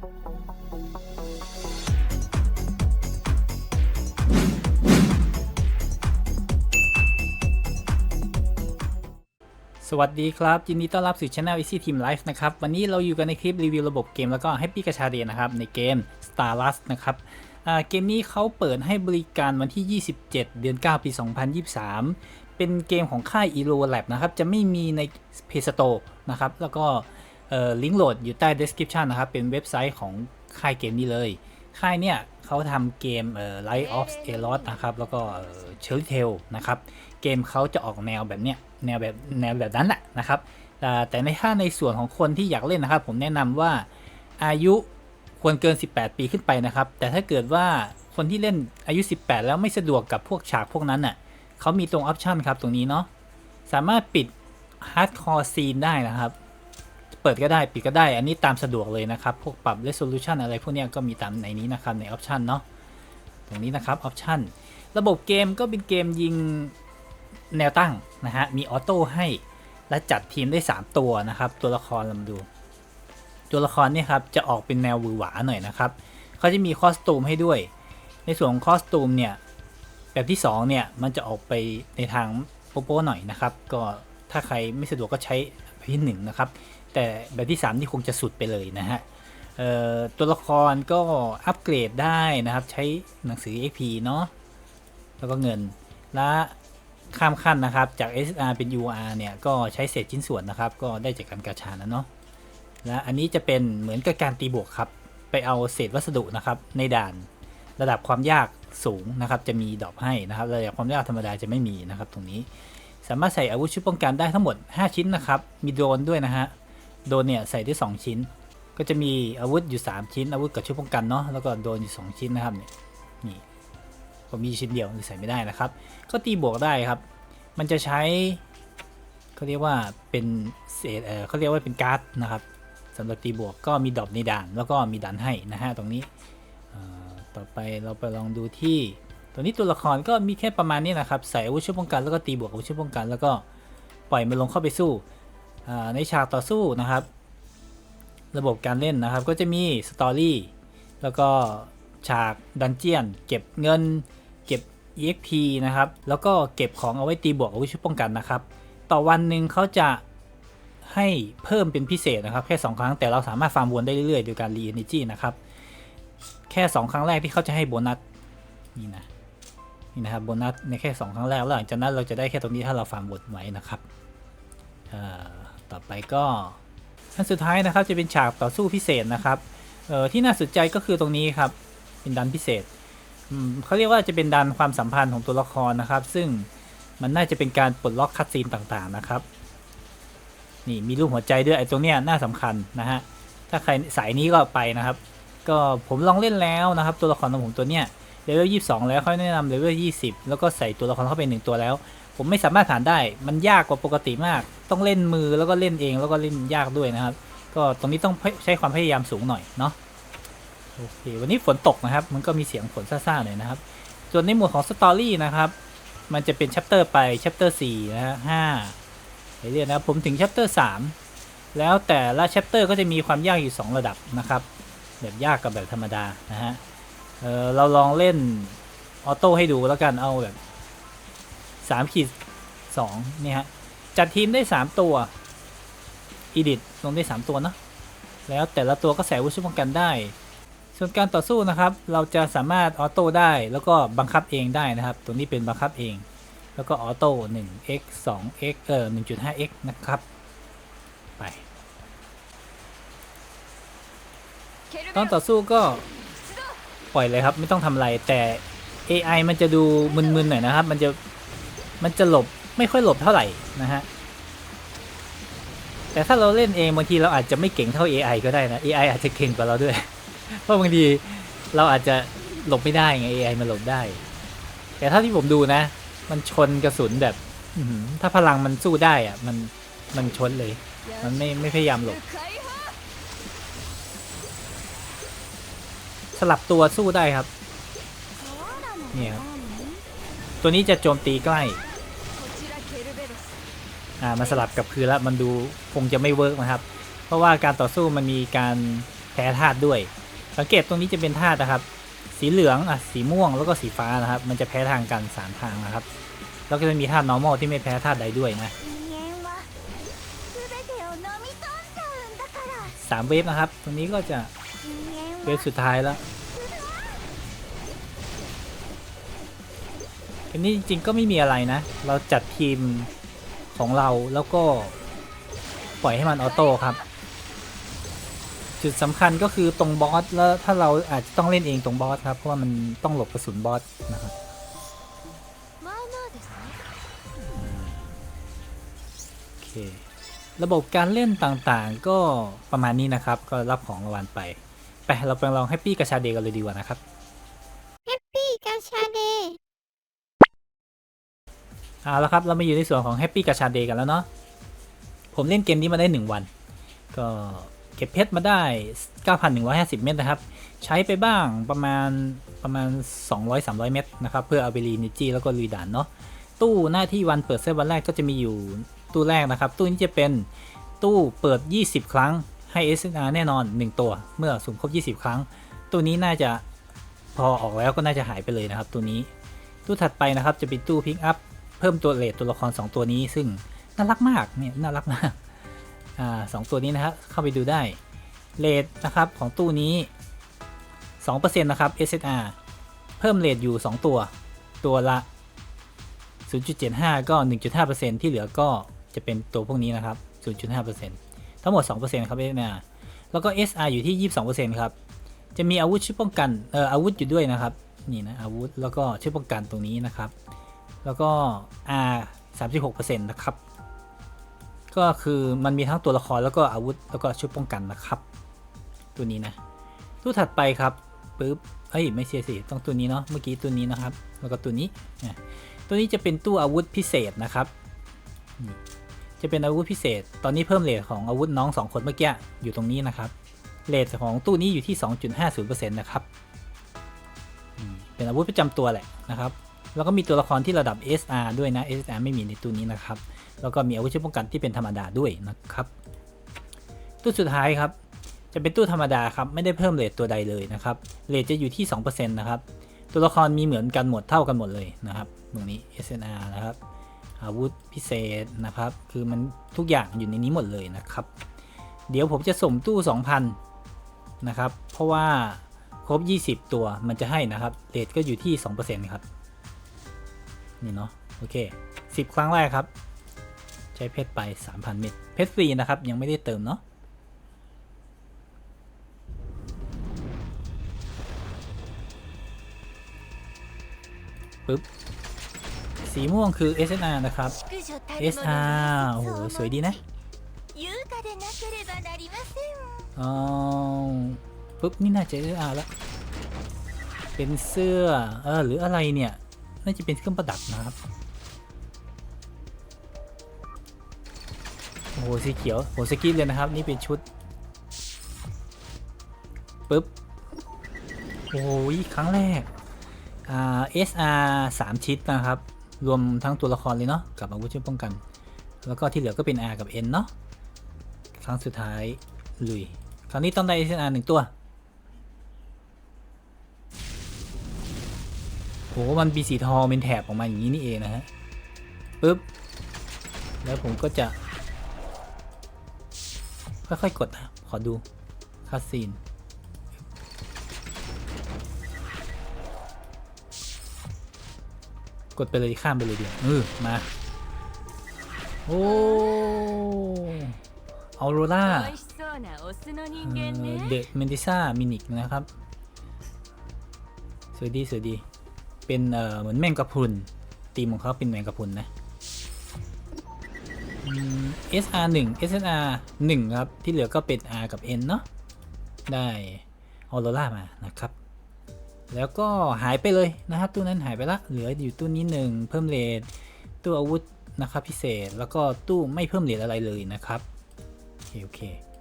สวัสดีครับ ยินดีต้อนรับสู่ Channel Easy Team Life นะครับ วันนี้เราอยู่กันในคลิปรีวิวระบบเกมแล้วก็ให้ปี้กระชาเดียนะครับ ในเกม Star Rust นะครับเกมนี้เขาเปิดให้บริการวันที่ 27 เดือน 9 ปี 2023 เป็นเกมของค่าย Elo Lab นะครับ จะไม่มีใน Play Store นะครับ แล้วก็ ลิงก์โหลดอยู่ใต้ description นะครับ เป็นเว็บไซต์ของค่ายเกมนี้เลย ค่ายเนี่ยเขาทำเกมเอ่อ Light of a l o t นะครับ แล้วก็เอ่อ Cherry Tail นะครับ เกมเขาจะออกแนวแบบเนี้ย แนวแบบแนวแบบนั้นแหละนะครับ แต่ในถ้าในส่วนของคนที่อยากเล่นนะครับ ผมแนะนำว่าอายุควรเกิน 18 ปีขึ้นไปนะครับ แต่ถ้าเกิดว่าคนที่เล่นอายุ 18 แล้วไม่สะดวกกับพวกฉากพวกนั้นน่ะเขามีตรงออปชันครับตรงนี้เนาะ สามารถปิด Hardcore Scene ได้นะครับ เปิดก็ได้ปิดก็ได้ อันนี้ตามสะดวกเลยนะครับ พวกปรับ Resolution อะไรพวกนี้ก็มีตามในนี้นะครับ ในออปชันเนาะตรงนี้นะครับออปชันระบบเกมก็เป็นเกมยิงแนวตั้งนะฮะ มีออโต้ให้ และจัดทีมได้ 3 ตัวนะครับ ตัวละครลำดู ตัวละครเนี่ยครับ จะออกเป็นแนวหวือหวาหน่อยนะครับเขาจะมีคอสตูมให้ด้วย ในส่วนของคอสตูมเนี่ย แบบที่ 2 เนี่ย มันจะออกไปในทางโป๊ะๆหน่อยนะครับ ก็ถ้าใครไม่สะดวกก็ใช้แบบที่1นะครับ แต่แบบที่ 3 นี่คงจะสุดไปเลยนะฮะตัวละครก็อัปเกรดได้นะครับ ใช้หนังสือ XP เนาะแล้วก็เงินและข้ามขั้นนะครับ จาก SR เป็น UR เนี่ย ก็ใช้เศษชิ้นส่วนนะครับ ก็ได้จากการกาชานะเนาะและอันนี้จะเป็นเหมือนกับการตีบวกครับ ไปเอาเศษวัสดุนะครับ ในด่านระดับความยากสูงนะครับ จะมีดอปให้นะครับระดับความยากธรรมดาจะไม่มีนะครับ ตรงนี้ สามารถใส่อาวุธชุดป้องกันได้ทั้งหมด 5 ชิ้นนะครับ มีโดรนด้วยนะฮะ โดนเนี่ยใส่ได้ 2 ชิ้น ก็จะมีอาวุธอยู่ 3 ชิ้น อาวุธกับชุดป้องกันเนาะแล้วก็โดนอยู่ 2 ชิ้นนะครับเนี่ยนี่ผมมีชิ้นเดียวใส่ไม่ได้นะครับ ก็ตีบวกได้ครับ มันจะใช้เขาเรียกว่าเป็นเศษเออเขาเรียกว่าเป็นการ์ดนะครับสำหรับตีบวกก็มีดอปในด่าน แล้วก็มีดันให้นะฮะตรงนี้ต่อไปเราไปลองดูที่ตัวนี้ตัวละครก็มีแค่ประมาณนี้นะครับ ใส่อาวุธชุดป้องกันแล้วก็ตีบวกอาวุธชุดป้องกัน แล้วก็ปล่อยมันลงเข้าไปสู้ ในฉากต่อสู้นะครับ ระบบการเล่นนะครับ ก็จะมีสตอรี่แล้วก็ฉากดันเจียน เก็บเงิน เก็บ EXP นะครับ แล้วก็เก็บของเอาไว้ตีบวกอาวุธชุดป้องกันนะครับ ต่อวันหนึ่งเขาจะให้เพิ่มเป็นพิเศษนะครับ แค่ 2 ครั้งแต่เราสามารถฟาร์มวนได้เรื่อยๆโดยการรีเอเนจีนะครับ แค่ 2 ครั้งแรกที่เขาจะให้โบนัสนี่นะนี่นะครับโบนัสในแค่ 2 ครั้งแรกแล้วหลังจากนั้นเราจะได้แค่ตรงนี้ถ้าเราฟาร์มวนไว้นะครับอ่า ต่อไปก็อันสุดท้ายนะครับจะเป็นฉากต่อสู้พิเศษนะครับเอ่อที่น่าสนใจก็คือตรงนี้ครับเป็นดันพิเศษอืมเขาเรียกว่าจะเป็นดันความสัมพันธ์ของตัวละครนะครับ ซึ่งมันน่าจะเป็นการปลดล็อกคัดซีนต่างๆนะครับ นี่มีรูปหัวใจด้วยไอ้ตรงเนี้ยน่าสำคัญนะฮะถ้าใครสายนี้ก็ไปนะครับ ก็ผมลองเล่นแล้วนะครับ ตัวละครของผมตัวเนี้ยเลเวลยี่สิบสองแล้วเขาแนะนำเลเวลยี่สิบแล้วก็ใส่ตัวละครเข้าไปหนึ่งตัวแล้ว ผมไม่สามารถผ่านได้ มันยากกว่าปกติมาก ต้องเล่นมือแล้วก็เล่นเองแล้วก็เล่นยากด้วยนะครับ ก็ตรงนี้ต้องใช้ความพยายามสูงหน่อยเนาะ โอเค วันนี้ฝนตกนะครับ มันก็มีเสียงฝนซ่าๆหน่อยนะครับ ส่วนในหมวดของสตอรี่นะครับ มันจะเป็นชัปเตอร์ไปชัปเตอร์สี่นะฮะห้าไปเรื่อยนะผมถึงชัปเตอร์สามแล้วแต่ละชัปเตอร์ก็จะมีความยากอยู่ 2 ระดับนะครับ แบบยากกับแบบธรรมดานะฮะเออเราลองเล่นออโต้ให้ดูแล้วกันเอาแบบ สามขีดสองนี่ฮะ จัดทีมได้ 3 ตัวอีดิทลงได้ 3 ตัวเนาะแล้วแต่ละตัวก็ใส่วุธชุดป้องกันได้ ส่วนการต่อสู้นะครับ เราจะสามารถออโต้ได้แล้วก็บังคับเองได้นะครับ ตัวนี้เป็นบังคับเอง แล้วก็ออโต้ 1x 2x เออ 1.5x นะครับ ไป ตอนต่อสู้ก็ปล่อยเลยครับไม่ต้องทำอะไรแต่ AI มันจะดูมึนๆหน่อยนะครับ มันจะ มันจะหลบไม่ค่อยหลบเท่าไหร่นะฮะ แต่ถ้าเราเล่นเองบางทีเราอาจจะไม่เก่งเท่า AI ก็ได้นะ AI อาจจะเก่งกว่าเราด้วย เพราะบางทีเราอาจจะหลบไม่ได้ไง AI มันหลบได้ แต่ถ้าที่ผมดูนะ มันชนกระสุนแบบถ้าพลังมันสู้ได้อะมันมันชนเลย มันไม่ไม่พยายามหลบ สลับตัวสู้ได้ครับ เนี่ยครับ ตัวนี้จะโจมตีใกล้ อ่ามัสลับกับคืนแล้วมันดูคงจะไม่เวิร์กนะครับ เพราะว่าการต่อสู้มันมีการแพ้ธาตุด้วย สังเกตตรงนี้จะเป็นธาตุนะครับ สีเหลืองอะสีม่วงแล้วก็สีฟ้านะครับ มันจะแพ้ทางกันสามทางนะครับ แล้วก็จะมีธาตุ normal ที่ไม่แพ้ธาตุใดด้วยนะสามเวฟนะครับ ตรงนี้ก็จะเวฟสุดท้ายแล้วอันนี้จริงๆก็ไม่มีอะไรนะ เราจัดทีม ของเราแล้วก็ปล่อยให้มันออโต้ครับ จุดสำคัญก็คือตรงบอสแล้วถ้าเราอาจจะต้องเล่นเองตรงบอสครับ เพราะว่ามันต้องหลบกระสุนบอสนะครับโอเคระบบการเล่นต่างๆ ก็ประมาณนี้นะครับ ก็รับของรางวัลไป ไปเราไปลองให้ปี้กระชาเดกันเลยดีกว่านะครับ เอาละครับ เรามาอยู่ในส่วนของแฮปปี้กับชาเดย์กันแล้วเนาะ ผมเล่นเกมนี้มาได้ 1 วัน ก็เก็บเพชรมาได้ 9,150 เม็ดนะครับ ใช้ไปบ้างประมาณประมาณ 200-300 เม็ดนะครับ เพื่อเอาไปรีนิจีแล้วก็ลุยด่านเนาะ ตู้หน้าที่วันเปิดเซตวันแรกก็จะมีอยู่ตู้แรกนะครับ ตู้นี้จะเป็นตู้เปิด 20 ครั้งให้ SNR แน่นอน 1 ตัว เมื่อสุ่มครบ 20 ครั้งตู้นี้น่าจะพอออกแล้วก็น่าจะหายไปเลยนะครับ ตัวนี้ ตู้ถัดไปนะครับจะเป็นตู้พิกอัพ เพิ่มตัวเลทตัวละคร 2 ตัวนี้ ซึ่งน่ารักมากเนี่ยน่ารักมากอ่าสองตัวนี้นะครับเข้าไปดูได้เลทนะครับของตู้นี้ 2%นะครับ SSR เพิ่มเลทอยู่ 2 ตัว ตัวละ 0.75 ก็ 1.5%ที่เหลือก็จะเป็นตัวพวกนี้นะครับ 0.5%ทั้งหมด 2%ครับ SSR แล้วก็ SR อยู่ที่ 22%ครับ จะมีอาวุธชุดป้องกัน เอ่อ อาวุธอยู่ด้วยนะครับ นี่นะ อาวุธ แล้วก็ชุดป้องกันตรงนี้นะครับ แล้วก็ R 36%นะครับ ก็คือมันมีทั้งตัวละครแล้วก็อาวุธแล้วก็ชุดป้องกันนะครับ ตัวนี้นะตู้ถัดไปครับปึ๊บเอ้ยไม่ใช่สิต้องตัวนี้เนาะเมื่อกี้ตัวนี้นะครับ แล้วก็ตัวนี้อะตัวนี้จะเป็นตู้อาวุธพิเศษนะครับ จะเป็นอาวุธพิเศษ ตอนนี้เพิ่มเลทของอาวุธน้องสองคนเมื่อกี้อยู่ตรงนี้นะครับเลทของตู้นี้อยู่ที่ 2.50%นะครับเป็นอาวุธประจำตัวแหละนะครับ แล้วก็มีตัวละครที่ระดับ SR ด้วยนะ SR ไม่มีในตู้นี้นะครับ แล้วก็มีอาวุธชุดป้องกันที่เป็นธรรมดาด้วยนะครับ ตู้สุดท้ายครับ จะเป็นตู้ธรรมดาครับ ไม่ได้เพิ่มเลทตัวใดเลยนะครับ เลทจะอยู่ที่ 2%นะครับ ตัวละครมีเหมือนกันหมดเท่ากันหมดเลยนะครับ ตรงนี้ SNR นะครับ อาวุธพิเศษนะครับ คือมันทุกอย่างอยู่ในนี้หมดเลยนะครับ เดี๋ยวผมจะส่งตู้ 2,000 นะครับ เพราะว่าครบ 20 ตัวมันจะให้นะครับ เลทก็อยู่ที่ 2%ครับ นี่เนาะโอเค 10 ครั้งแรกครับ ใช้เพชรไป 3,000 เม็ดเพชรฟรีนะครับ ยังไม่ได้เติมเนาะปึ๊บสีม่วงคือ SNR นะครับ SR โอ้โหสวยดีนะอ๋อปุ๊บ นี่น่าจะเออ SR ละเป็นเสื้อ เออ หรืออะไรเนี่ย น่าจะเป็นเครื่องประดับนะครับ โอ้โหสีเขียวโหสกิปเลยนะครับ นี่เป็นชุดปึ๊บ โอ้ยครั้งแรก อ่า SR 3 ชิดนะครับ รวมทั้งตัวละครเลยเนาะกับอาวุธช่วยป้องกัน แล้วก็ที่เหลือก็เป็น R กับ N เนาะครั้งสุดท้ายลุย คราวนี้ต้องได้ SR หนึ่งตัว โห มันมีสีทองเป็นแถบออกมาอย่างนี้นี่เองนะฮะปึ๊บ แล้วผมก็จะ ค่อยๆกดนะ ขอดูคาสินกดไปเลยข้ามไปเลยเดียวเออมา โอ้ออโรล่าเดเมนติซ่ามินิกนะครับ สวยดี สวยดี เป็นเอ่อเหมือนแมงกะพรุนตีมของเขาเป็นแมงกะพรุนนะ SR 1 SNR 1 ครับ ที่เหลือก็เป็น R กับ N เนาะได้ออโรรามานะครับ แล้วก็หายไปเลยนะครับตู้นั้นหายไปละ เหลืออยู่ตู้นี้หนึ่งเพิ่มเลทตู้อาวุธนะครับพิเศษแล้วก็ตู้ไม่เพิ่มเลทอะไรเลยนะครับโอเคโอเค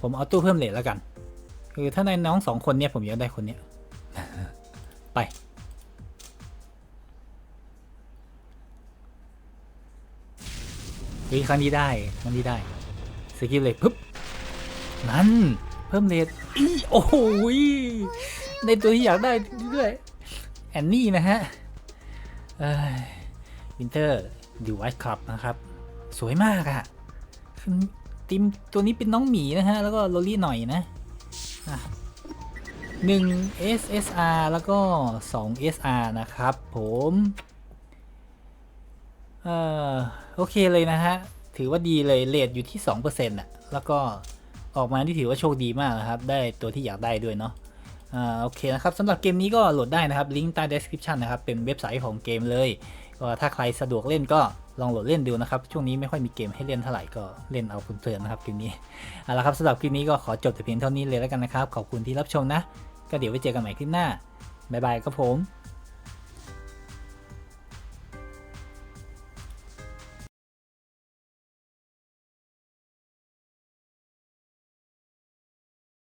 ผมเอาตู้เพิ่มเลทแล้วกัน คือถ้าในน้องสองคนเนี่ยผมอยากได้คนเนี้ยไป เฮ้ยครั้งนี้ได้ครั้งนี้ได้สกิลเลยปุ๊บนั่นเพิ่มเลทอีโอ้โหในตัวที่อยากได้ด้วยแอนนี่นะฮะวินเตอร์ดิวไวท์คลับนะครับ สวยมากอะคือติมตัวนี้เป็นน้องหมีนะฮะ แล้วก็โรลลี่หน่อยนะอะหนึ่ง SSR แล้วก็ 2 SR นะครับผม เออโอเคเลยนะฮะ ถือว่าดีเลยเลทอยู่ที่ 2%อะแล้วก็ออกมาที่ถือว่าโชคดีมากนะครับ ได้ตัวที่อยากได้ด้วยเนาะอ่าโอเคนะครับสำหรับเกมนี้ก็โหลดได้นะครับ ลิงก์ใต้ description นะครับ เป็นเว็บไซต์ของเกมเลย ก็ถ้าใครสะดวกเล่นก็ลองโหลดเล่นดูนะครับ ช่วงนี้ไม่ค่อยมีเกมให้เล่นเท่าไหร่ก็เล่นเอาเพลินๆนะครับเกมนี้เอาละครับสำหรับคลิปนี้ก็ขอจบแต่เพียงเท่านี้เลยแล้วกันนะครับ ขอบคุณที่รับชมนะ ก็เดี๋ยวไว้เจอกันใหม่คลิปหน้าบ๊ายบายครับผม